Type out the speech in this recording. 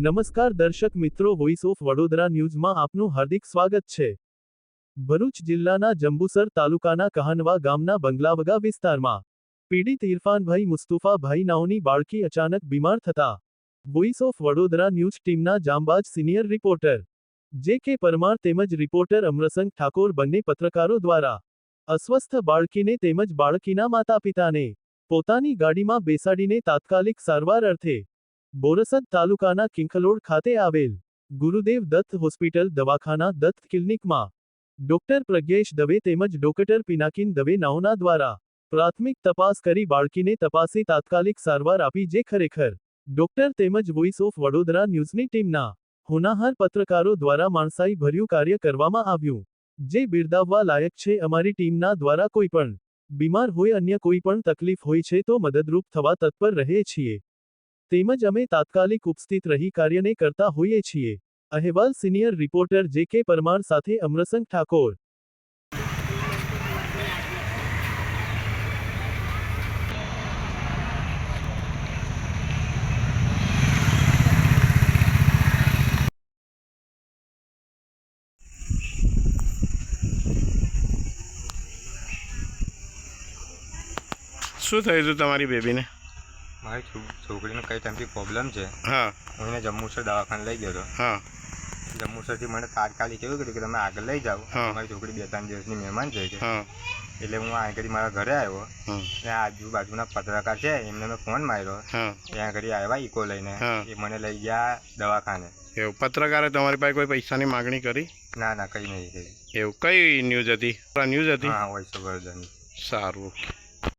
નમસ્કાર દર્શક મિત્રો વોઇસ ઓફ વડોદરા ન્યૂઝમાં આપનું હાર્દિક સ્વાગત છે. ભરૂચ જિલ્લાના જંબુસર તાલુકાના કહાનવા ગામના બંગલાવગા વિસ્તારમાં પીડિત ઇરફાનભાઈ મુસ્તુફાભાઈ નાઓની બાળકી અચાનક બીમાર થતા વોઇસ ઓફ વડોદરા ન્યૂઝ ટીમના જામબાજ સિનિયર રિપોર્ટર જે કે પરમાર તેમજ રિપોર્ટર અમરસંગ ઠાકોર બંને પત્રકારો દ્વારા અસ્વસ્થ બાળકીને તેમજ બાળકીના માતા પિતાને પોતાની ગાડીમાં બેસાડીને તાત્કાલિક સારવાર અર્થે બોરસદ તાલુકાના કિંખલોડ ખાતે આવેલ ગુરુદેવ દત્ત હોસ્પિટલ દવાખાના દત્ત ક્લિનિકમાં ડોક્ટર પ્રજ્ઞેશ દવે તેમજ ડોક્ટર પિનાકિન દવે નાઓના દ્વારા પ્રાથમિક તપાસ કરી બાળકીને તપાસી તાત્કાલિક સારવાર આપી જે ખરેખર ડોક્ટર તેમજ વોઇસ ઓફ વડોદરા ન્યૂઝની ટીમના હોનાહાર પત્રકારો દ્વારા માણસાઈ ભર્યું કાર્ય કરવામાં આવ્યું. જે બિરદાવવા લાયક છે અમારી ટીમના દ્વારા કોઈ પણ બીમાર હોય અન્ય કોઈ પણ તકલીફ હોય છે તો મદદરૂપ થવા તત્પર રહે છીએ. તેમજ અમે તાત્કાલિક ઉપસ્થિત રહી કાર્યને કરતા હોઈએ છીએ. અહેવાલ સિનિયર રિપોર્ટર જે કે પરમાર સાથે અમરસંગ ઠાકોર. શું થયું હતું તમારી બેબીને? મારી છોકરીનો કઈ ટાઈમથી પ્રોબ્લેમ છે. હા. હું એને જમ્મુસર દવાખાને લઈ ગયો હતો. હા. જમ્મુસરથી મને તાત્કાલિક એવું કર્યું કે તમે આગળ લઈ જાઓ. મારી છોકરી બે ત્રણ દિવસની મહેમાન છે એટલે હું આ ઘડી મારા ઘરે આવ્યો. અને આજુબાજુના પત્રકાર છે એમને મેં ફોન માર્યો. ત્યાં ઘડી આવ્યા ઈકો લઈને. એ મને લઈ ગયા દવાખાને. એવું પત્રકારે તમારી પાસે કોઈ પૈસાની માગણી કરી? ના ના કઈ નહીં. કરી એવું કઈ ન્યૂઝ હતી? ન્યૂઝ હતી? હા હોય સબરદસ્ત સારું